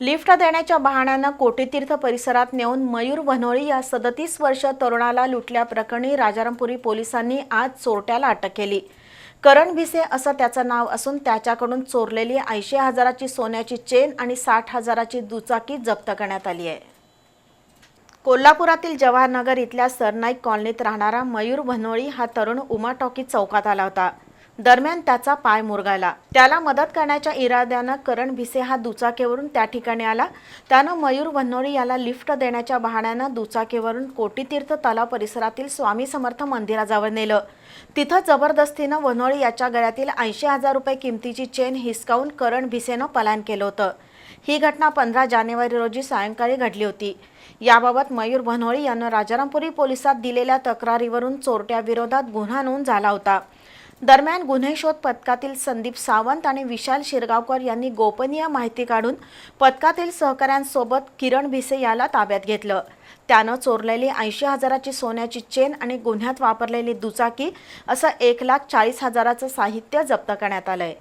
Lift देण्याच्या बहाण्यानं कोटीतीर्थ परिसरात नेऊन मयूर वनोळी या सदतीस वर्ष तरुणाला लुटल्याप्रकरणी राजारामपुरी पोलिसांनी आज चोरट्याला अटक केली. करण भिसे असं त्याचं नाव असून त्याच्याकडून चोरलेली ऐंशी हजाराची सोन्याची चेन आणि साठ हजाराची दुचाकी जप्त करण्यात आली आहे. कोल्हापुरातील जवाहरनगर इथल्या सरनाईक कॉलनीत राहणारा मयूर भनोळी हा तरुण उमा टॉकी चौकात आला होता. दरम्यान त्याचा पाय मुरगायला. त्याला मदत करण्याच्या इराद्यानं करण भिसे हा दुचाकीवरून त्या ठिकाणी आला. त्यानं मयूर भन्नोळी याला लिफ्ट देण्याच्या बहाण्यानं दुचाकीवरून कोटीतीर्थ तलाव परिसरातील स्वामी समर्थ मंदिराजवळ नेलं. तिथं जबरदस्तीनं वनोळी याच्या गळ्यातील ऐंशी हजार रुपये किमतीची चेन हिसकावून करण भिसेनं पलायन केलं होतं. ही घटना पंधरा जानेवारी रोजी सायंकाळी घडली होती. याबाबत मयूर भनोळी यानं राजारामपुरी पोलिसात दिलेल्या तक्रारीवरून चोरट्याविरोधात गुन्हा नोंद झाला होता. दरम्यान गुन्हे शोध पथकातील संदीप सावंत आणि विशाल शिरगावकर यांनी गोपनीय माहिती काढून पथकातील सहकाऱ्यांसोबत किरण भिसे याला ताब्यात घेतलं. त्यानं चोरलेली ऐंशी हजाराची सोन्याची चेन आणि गुन्ह्यात वापरलेली दुचाकी असं एक लाख चाळीस हजाराचं साहित्य जप्त करण्यात आलंय.